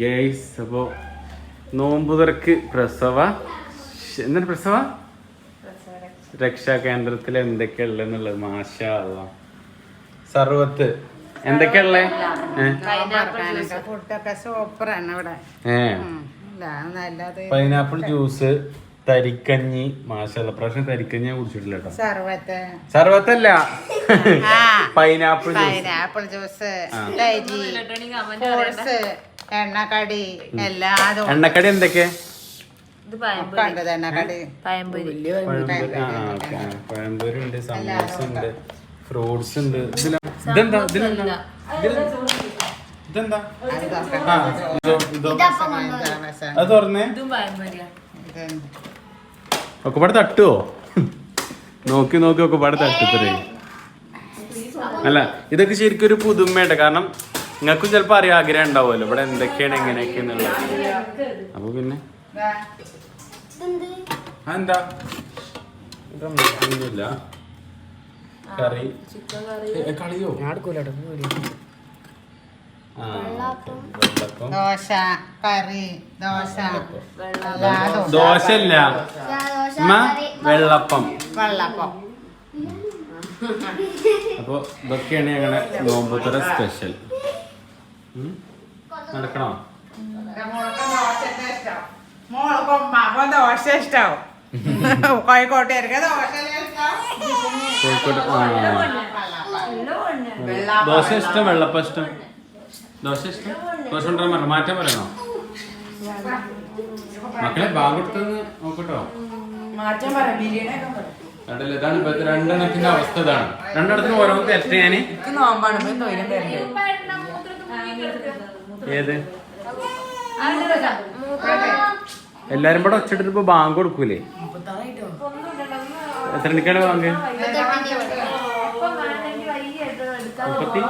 Guys അപ്പോ പ്രസവ. എന്താണ് പ്രസവ? രക്ഷാ കേന്ദ്രത്തിൽ എന്തൊക്കെയാ ഉള്ളതെന്നുള്ളത് മാഷാ. സർവത്ത് എന്തൊക്കെയുള്ളേ പൈനാപ്പിൾ ജ്യൂസ്. തരിക്കഞ്ഞി മാഷല്ല പ്രാവശ്യം തരിക്കഞ്ഞി ഞാൻ കുടിച്ചിട്ടില്ല കേട്ടോ. സർവത്ത്. സർവത്തല്ല. പൈനാപ്പിൾ പൈനാപ്പിൾ ജ്യൂസ് എണ്ണക്കടി എല്ലാ എണ്ണക്കടി എന്തൊക്കെ? പഴംപൊരി. ഉണ്ട് സമൂസ ഉണ്ട് ഫ്രൂട്ട്സ് ഉണ്ട്. ഇതെന്താ? ഇതിലെന്താ? ഇതെന്താ? അതൊക്കെ ആ ഇതോ ഇതോ രസം. അത് തുറന്നേ. ഇതും പഴംപൊരിയാ ഒക്കെ പാടെ തട്ടുവോ? നോക്കി നോക്കി ഒക്കെ പാടെ തട്ടത്തരേ അല്ല ഇതൊക്കെ ശരിക്കും ഒരു പുതുമയുണ്ട് കാരണം നിങ്ങൾക്കും ചിലപ്പോൾ അറിയാൻ ആഗ്രഹം ഉണ്ടാവുമല്ലോ. ഇവിടെ എന്തൊക്കെയാണ് എങ്ങനെയൊക്കെ എന്നുള്ളത്. അപ്പൊ പിന്നെ? എന്താ കറി. കളിയോ? ദോശ കറി ദോശ ദോശ ദോശല്ല ഉമ്മ വെള്ളപ്പം. വെള്ളപ്പം. അപ്പൊ ഇതൊക്കെയാണ് ഞങ്ങളുടെ നോമ്പുത്തറ സ്പെഷ്യൽ. നടക്കണോ? ദോശ ഇഷ്ടാവും. ഇഷ്ടം ദോശ വെള്ളപ്പം ഇഷ്ടം ദോശ ഇഷ്ടം? ദോശ കൊണ്ടുവരാൻ മാറ്റം പറയണോ? മക്കളെ ബാഗ് കൊടുത്തെന്ന് നോക്കട്ടോ. മാറ്റം പറ ബിരിയാണി ഒക്കെ പറ കണ്ടില്ലേ ഇതാണ് ഇപ്പത്തെ രണ്ടെണ്ണത്തിന്റെ അവസ്ഥ ഇതാണ് രണ്ടെണ്ണത്തിന് ഓരോന്ന് നോമ്പാണ് ഇപ്പൊ തൊഴിലും തരണ്ടേ ഏത് എല്ലാരും കൂടെ ഒച്ചിട്ട് ഇപ്പൊ ബാങ്ക് കൊടുക്കൂലേ എത്ര മണിക്കാണ് ബാങ്ക് മുപ്പത്തി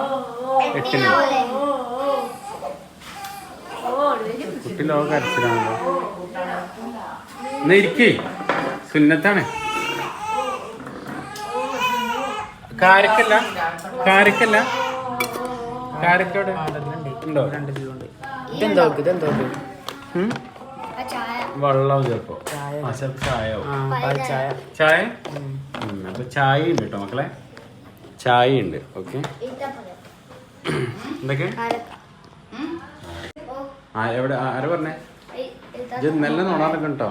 എട്ടിന് കുട്ടി ലോക കരച്ചിലാണല്ലോ എന്നാ ഇരിക്കേ സുന്നത്താണ്. കാരക്കല്ല? കാരക്കല്ല? കാരക്കോട് ഉണ്ടോ? ഇതെന്തോ ഇതെന്തോ ഉം? വെള്ളവും ചിലപ്പോ. ചായ. ചായ? അപ്പൊ ചായ ഉണ്ട് കേട്ടോ മക്കളെ. ചായ ഉണ്ട് ഓക്കെ. എന്തൊക്കെ? ആ എവിടെ? ആര് പറഞ്ഞേ? ഇത്. നല്ല നോണാറൊക്കെ കേട്ടോ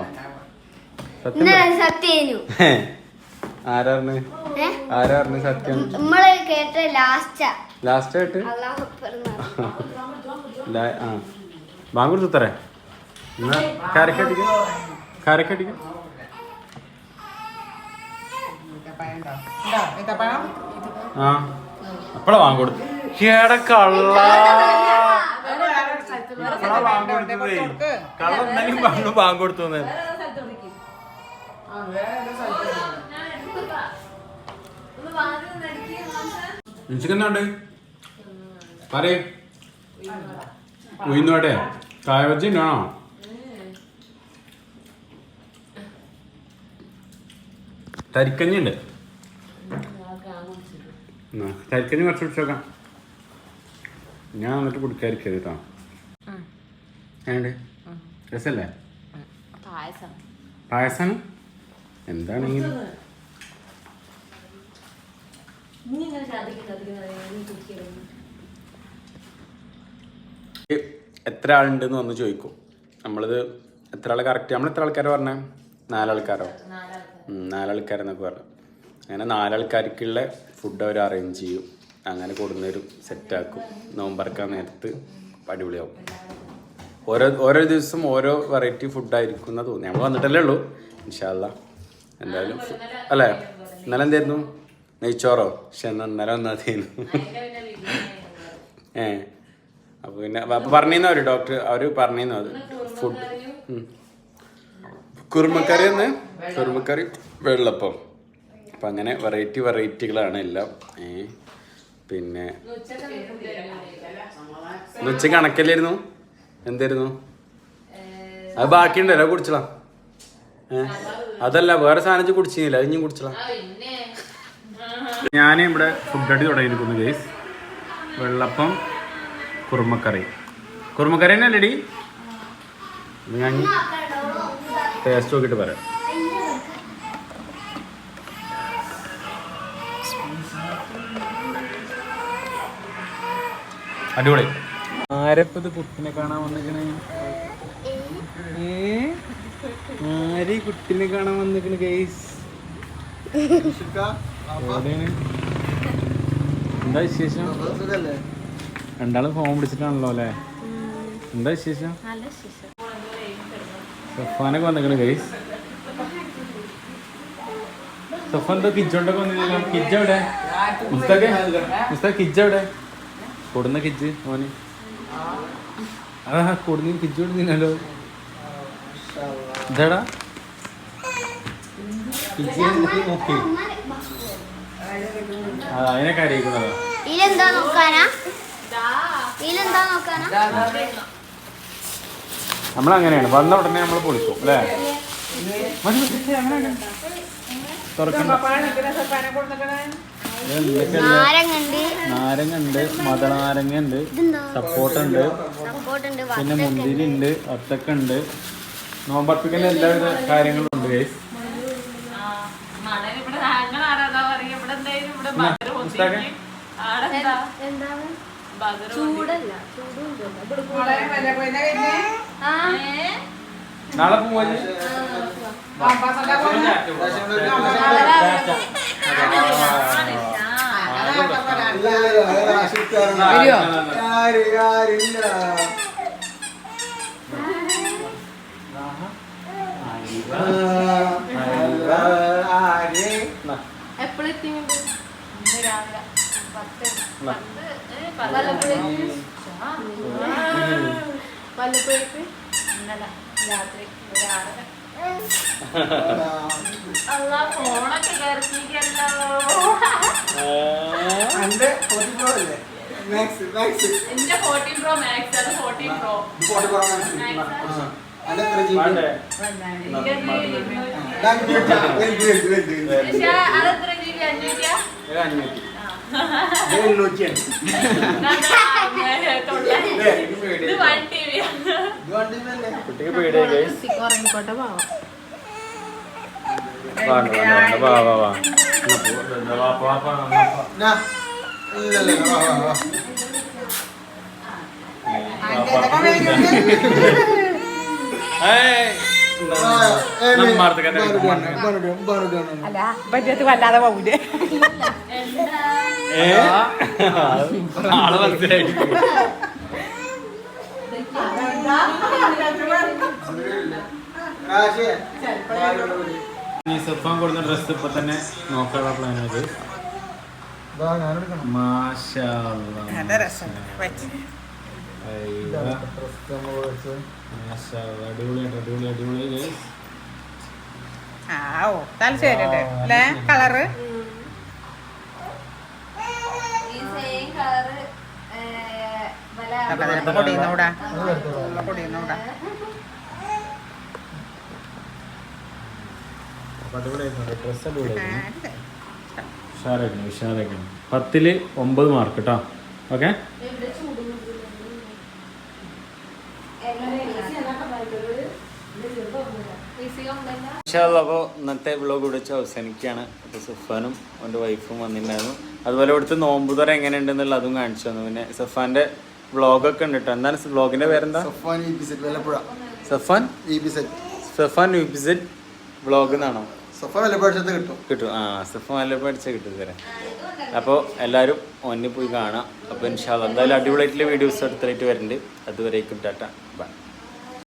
സത്യം പറ. സത്യേനു. ഹേ. ആരാ പറഞ്ഞേ ഏ? ആരാ പറഞ്ഞേ സത്യം നമ്മൾ കേട്ട ലാസ്റ്റ്. ലാസ്റ്റ് ആയിട്ട്? ആ. ബാങ്ക് കൊടുത്തറേ എന്നാ കാരക്കടിക്ക. കാരക്കടിക്ക. ഈത്തപ്പഴം ഉണ്ടോ? ഉണ്ടോ ഈത്തപ്പഴം? ആ അപ്പളാ വാങ്ങി കൊടുത്തു കേട കള്ള ഇപ്പളാ വാങ്ങി കൊടുത്തതേ. കള്ള എന്തെങ്കിലും പറഞ്ഞു വാങ്ങി കൊടുത്തു എനിക്കെന്നുണ്ട് പറയേ. ഉയർന്നോട്ടെ കായവജി ആണോ തരിക്കഞ്ഞി ഉണ്ട് തരിക്കഞ്ഞി കുറച്ച് കുടിച്ചോക്കാം ഞാൻ എന്നിട്ട് കുടിക്കാതിരിക്കരുത് കേട്ടോ. ഏണ്ട് രസല്ലേ? പായസം. പായസം? എന്താണെങ്കിലും എത്ര ആളുണ്ടെന്ന് വന്ന് ചോദിക്കും. നമ്മളിത് എത്ര ആൾ കറക്റ്റ് നമ്മൾ എത്ര ആൾക്കാരെ പറഞ്ഞേ? നാലാൾക്കാരോ? നാലാൾക്കാരെന്നൊക്കെ പറഞ്ഞു. അങ്ങനെ നാലാൾക്കാർക്കുള്ള ഫുഡ് അവർ അറേഞ്ച് ചെയ്യും. അങ്ങനെ കൊടുന്നൊരു സെറ്റാക്കും നോമ്പറക്കാൻ നേരത്ത് അടിപൊളിയാവും. ഓരോ ഓരോ ദിവസം ഓരോ വെറൈറ്റി ഫുഡായിരിക്കും എന്നാ തോന്നി നമ്മൾ വന്നിട്ടല്ലേ ഉള്ളൂ. ഇൻഷാല്ല എന്തായാലും അല്ലെ? ഇന്നലെ എന്തായിരുന്നു? നെയ്ച്ചോറോ? പക്ഷെ എന്നാ ഇന്നലെ ഒന്നായിരുന്നു ഏ. അപ്പൊ പിന്നെ അപ്പൊ പറഞ്ഞിരുന്നു അവർ ഡോക്ടർ? അവർ പറഞ്ഞിരുന്നു അത്? ഫുഡ്. കുറുമക്കറി ഒന്ന് കുറുമക്കറി വെള്ളപ്പം. അപ്പം അങ്ങനെ വെറൈറ്റി വെറൈറ്റികളാണ് എല്ലാം. ഏ. പിന്നെ ഉച്ച കണക്കല്ലായിരുന്നു എന്തായിരുന്നു? അത് ബാക്കിയുണ്ടല്ലോ കുടിച്ചോളാം. ഏ. അതല്ല വേറെ സാധനം കുടിച്ചില്ല അത് ആ, പിന്നെ. ഞാൻ ഇവിടെ ഫുഡ് അടി തുടങ്ങിയിരിക്കുന്നു ഗൈസ് വെള്ളപ്പം കുറുമക്കറി. കുറുമക്കറി തന്നെ അല്ലേടി? ഞാൻ ടേസ്റ്റ് നോക്കിയിട്ട് പറയാം. അടിപൊളി. ആരപ്പത് കുട്ടിനെ കാണാൻ വന്നിക്കണേ ആര് കുട്ടിനെ കാണാൻ വന്നിക്കണ് ഗൈസ് എന്താ വിശേഷം? രണ്ടാളും ഫോൺ പിടിച്ചിട്ടാണല്ലോ അല്ലേ? എന്താ വിശേഷം? സഫാനൊക്കെ വന്നിക്കണ് ഗൈസ് സഫാൻ എന്താ കിജോണ്ടൊക്കെ വന്നില്ലല്ലോ കിജ് എവിടെ? മുസ്താഖെ? മുസ്താഖ് കിജ് എവിടെ? കൊടുന്ന കിജ് മോന്. ആ. കൊടുന്ന കിജ് കൊടുന്നല്ലോ ഇതാടാ. നോക്കി ഇതിലെന്താ നോക്കാനാ? ഇതിലെന്താ നോക്കാനാ? വന്ന ഉടനെ നമ്മൾ പൊളിക്കും അല്ലേ? നാരങ്ങണ്ട്. മതനാരങ്ങ ഉണ്ട് സപ്പോർട്ടുണ്ട് പിന്നെ മുന്തിരി ഉണ്ട് അത്തക്ക ഉണ്ട് നോമ്പർപ്പിക്കുന്ന എല്ലാവിധ കാര്യങ്ങളും ഉണ്ട് നാളെ ആ, മണൽ ഇവിടെ ഞങ്ങൾ ആരാതാ പറയാ ഇവിടെ എന്തായാലും ഇവിടെ എന്നാ, ബദർ മുസ്താഖെ? പൊന്തിക്ക്. ആടെന്താ എന്താണ് ബദർ ചൂടല്ല ചൂടുണ്ട് ഏ? നാളെ പോവാൽ ഇന്ന് ആ, ഇന്നലെ രാത്രി ഒരു ആറര അല്ല ഫോണൊക്കെ കയറിക്കല്ലോ എന്റെ ഫോർട്ടീൻ പ്രോ മാക്സ് അത് ഫോർട്ടീൻ പ്രോ വേണ്ടേ? പ്രോ ജി കുട്ടിക്ക് പേടിയായി ഉറങ്ങിക്കോട്ടെ പാവം വാ വാ വാ വാ, അല്ല പറ്റത്ത് വല്ലാതെ പോകൂലേ? ആൾ മനസ്സിലായിരിക്കും ഈ സഫാൻ കൊടുത്ത ഡ്രസ് ഇപ്പൊ തന്നെ നോക്കാനുള്ള പ്ലാൻ അത് മാഷാ. നല്ല രസം വെച്ച് അയ്യോ. മാഷാ അല്ലാ. അടിപൊളിയായിട്ട് അടിപൊളി അടിപൊളി guys. ആ ഓ തലശ്ശേരിണ്ട് അല്ലേ കളറ് പൊടിയുന്നൂടാ പൊടിയുന്നൂടാ പത്തിൽ ഒമ്പത് മാർക്ക് കേട്ടോ ഓക്കെ അപ്പോൾ ഇന്നത്തെ വ്ളോഗ് ഇവിടെ വെച്ച് അവസാനിക്കുകയാണ്. അപ്പോൾ സുഫാനും അവന്റെ വൈഫും വന്നിട്ടുണ്ടായിരുന്നു. അതുപോലെ ഇവിടുത്തെ നോമ്പ് തുറ എങ്ങനെയുണ്ടെന്നുള്ള അതും കാണിച്ചു തന്നു. പിന്നെ സഫാന്റെ വ്ളോഗൊക്കെ ഉണ്ട് കേട്ടോ എന്താണ് വ്ളോഗിന്റെ പേരെന്താ? സഫാൻ സഫാൻ? ന്യൂബിസെറ്റ് വ്ളോഗ് എന്നാണോ? കിട്ടും. കിട്ടും. ആ സഫാൻ നല്ല പഠിച്ച കിട്ടും തരാം അപ്പോൾ എല്ലാവരും ഒന്നി പോയി കാണാം അപ്പോൾ ഇൻഷാല്ല എന്തായാലും അടിപൊളിയായിട്ടുള്ള വീഡിയോസ് അടുത്തായിട്ട് വരുന്നുണ്ട് അതുവരേക്കും ടാറ്റ. ബൈ